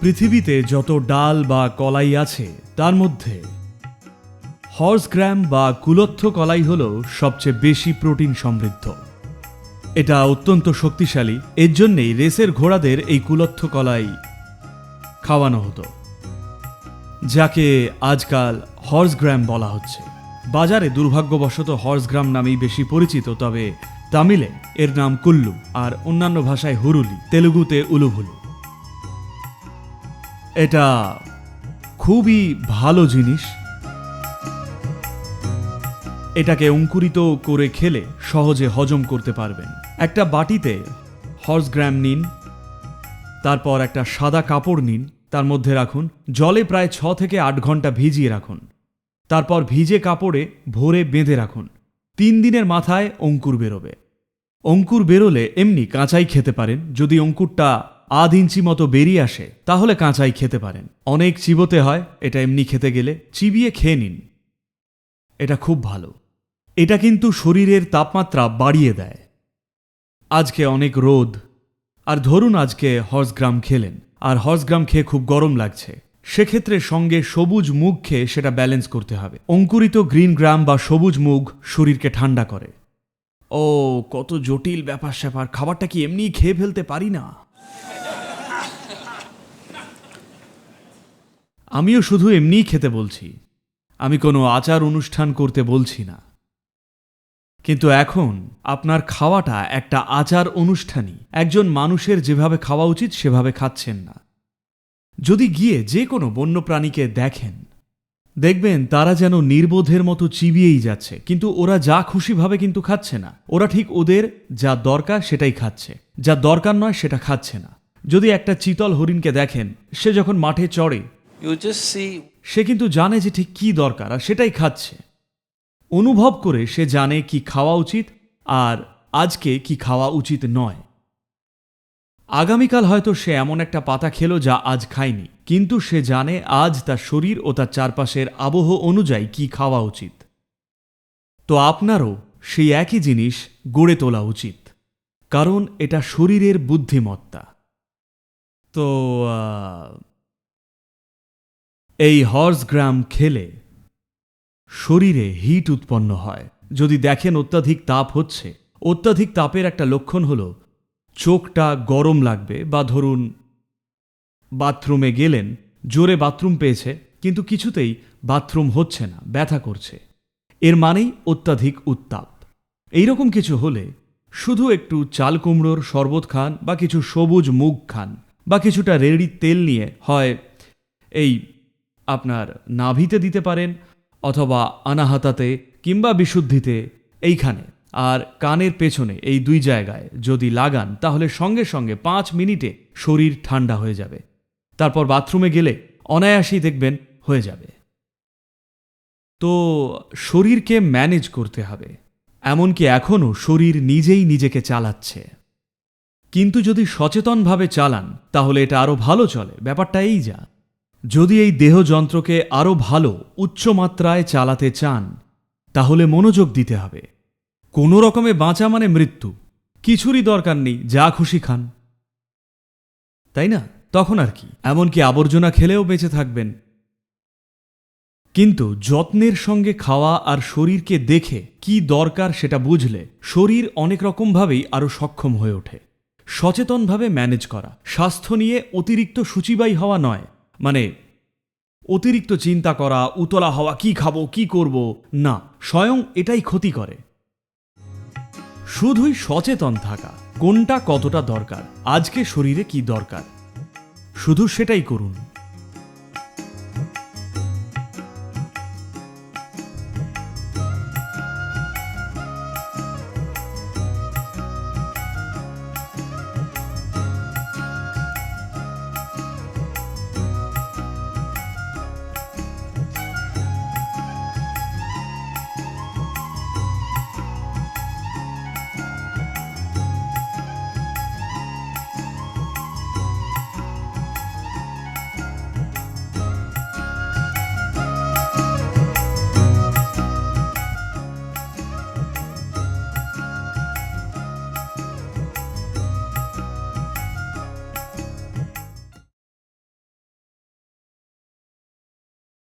পৃথিবীতে যত ডাল বা কলাই আছে, তার মধ্যে হর্সগ্রাম বা কুলত্থ কলাই হল সবচেয়ে বেশি প্রোটিন সমৃদ্ধ। এটা অত্যন্ত শক্তিশালী, এর জন্যেই রেসের ঘোড়াদের এই কুলত্থ কলাই খাওয়ানো হতো, যাকে আজকাল হর্সগ্রাম বলা হচ্ছে। বাজারে দুর্ভাগ্যবশত হর্সগ্রাম নামেই বেশি পরিচিত, তবে তামিলে এর নাম কুল্লু আর অন্যান্য ভাষায় হুরুলি, তেলুগুতে উলুভুলু। এটা খুবই ভালো জিনিস। এটাকে অঙ্কুরিত করে খেলে সহজে হজম করতে পারবেন। একটা বাটিতে হর্সগ্রাম নিন, তারপর একটা সাদা কাপড় নিন, তার মধ্যে রাখুন, জলে প্রায় ছ থেকে আট ঘণ্টা ভিজিয়ে রাখুন। তারপর ভিজে কাপড়ে ভরে বেঁধে রাখুন। তিন দিনের মাথায় অঙ্কুর বেরোবে। অঙ্কুর বেরোলে এমনি কাঁচাই খেতে পারেন, যদি অঙ্কুরটা আধ ইঞ্চি মতো বেরিয়ে আসে, তাহলে কাঁচাই খেতে পারেন। অনেক চিবোতে হয়, এটা এমনি খেতে গেলে চিবিয়ে খেয়ে নিন। এটা খুব ভালো। এটা কিন্তু শরীরের তাপমাত্রা বাড়িয়ে দেয়। আজকে অনেক রোদ। আর ধরুন আজকে হর্সগ্রাম খেলেন, আর হর্সগ্রাম খেয়ে খুব গরম লাগছে। সেক্ষেত্রে সঙ্গে সবুজ মুগ খেয়ে সেটা ব্যালেন্স করতে হবে। অঙ্কুরিত গ্রিন গ্রাম বা সবুজ মুগ শরীরকে ঠান্ডা করে। ও, কত জটিল ব্যাপার স্যাপার খাবারটা কি এমনি খেয়ে ফেলতে পারি না? আমিও শুধু এমনিই খেতে বলছি। আমি কোনো আচার অনুষ্ঠান করতে বলছি না। কিন্তু এখন আপনার খাওয়াটা একটা আচার অনুষ্ঠানই। একজন মানুষের যেভাবে খাওয়া উচিত সেভাবে খাচ্ছেন না। যদি গিয়ে যে কোনো বন্যপ্রাণীকে দেখেন, দেখবেন তারা যেন নির্বোধের মতো চিবিয়েই যাচ্ছে, কিন্তু ওরা যা খুশিভাবে কিন্তু খাচ্ছে না। ওরা ঠিক ওদের যা দরকার সেটাই খাচ্ছে। যা দরকার নয় সেটা খাচ্ছে না। যদি একটা চিতল হরিণকে দেখেন, সে যখন মাঠে চড়ে সে কিন্তু জানে যে ঠিক কি দরকার আর সেটাই খাচ্ছে। অনুভব করে সে জানে কি খাওয়া উচিত আর আজকে কি খাওয়া উচিত নয়। আগামীকাল হয়তো সে এমন একটা পাতা খেলো যা আজ খায়নি, কিন্তু সে জানে আজ তার শরীর ও তার চারপাশের আবহ অনুযায়ী কি খাওয়া উচিত। তো আপনারও সেই একই জিনিস গড়ে তোলা উচিত, কারণ এটা শরীরের বুদ্ধিমত্তা। তো এই হর্সগ্রাম খেলে শরীরে হিট উৎপন্ন হয়। যদি দেখেন অত্যাধিক তাপ হচ্ছে, অত্যাধিক তাপের একটা লক্ষণ হলো চোখটা গরম লাগবে বা ধরুন বাথরুমে গেলেন, জোরে বাথরুম পেয়েছে, কিন্তু কিছুতেই বাথরুম হচ্ছে না, ব্যথা করছে। এর মানেই অত্যাধিক উত্তাপ। এইরকম কিছু হলে শুধু একটু চাল কুমড়োর শরবত খান বা কিছু সবুজ মুগ খান বা কিছুটা রেড়ি তেল নিয়ে হয় এই আপনার নাভিতে দিতে পারেন অথবা আনাহাতাতে কিংবা বিশুদ্ধিতে এইখানে। আর কানের পেছনে এই দুই জায়গায় যদি লাগান, তাহলে সঙ্গে সঙ্গে পাঁচ মিনিটে শরীর ঠান্ডা হয়ে যাবে। তারপর বাথরুমে গেলে অনায়াসেই দেখবেন হয়ে যাবে। তো শরীরকে ম্যানেজ করতে হবে। এমনকি এখনও শরীর নিজেই নিজেকে চালাচ্ছে। কিন্তু যদি সচেতনভাবে চালান, তাহলে এটা আরও ভালো চলে। ব্যাপারটা এই যা। যদি এই দেহযন্ত্রকে আরও ভালো উচ্চমাত্রায় চালাতে চান, তাহলে মনোযোগ দিতে হবে। কোনো রকমে বাঁচা মানে মৃত্যু। কিছুরই দরকার নেই, যা খুশি খান। তাই না? তখন আর কি। এমনকি আবর্জনা খেলেও বেঁচে থাকবেন। কিন্তু যত্নের সঙ্গে খাওয়া আর শরীরকে দেখে কি দরকার সেটা বুঝলে শরীর অনেক রকমভাবেই আরও সক্ষম হয়ে ওঠে। সচেতনভাবে ম্যানেজ করা। স্বাস্থ্য নিয়ে অতিরিক্ত সূচিবাই হওয়া নয়। মানে অতিরিক্ত চিন্তা করা, উতলা হওয়া, কি খাব, কি করব, না, স্বয়ং এটাই ক্ষতি করে। শুধুই সচেতন থাকা, কোনটা কতটা দরকার, আজকে শরীরে কি দরকার, শুধু সেটাই করুন।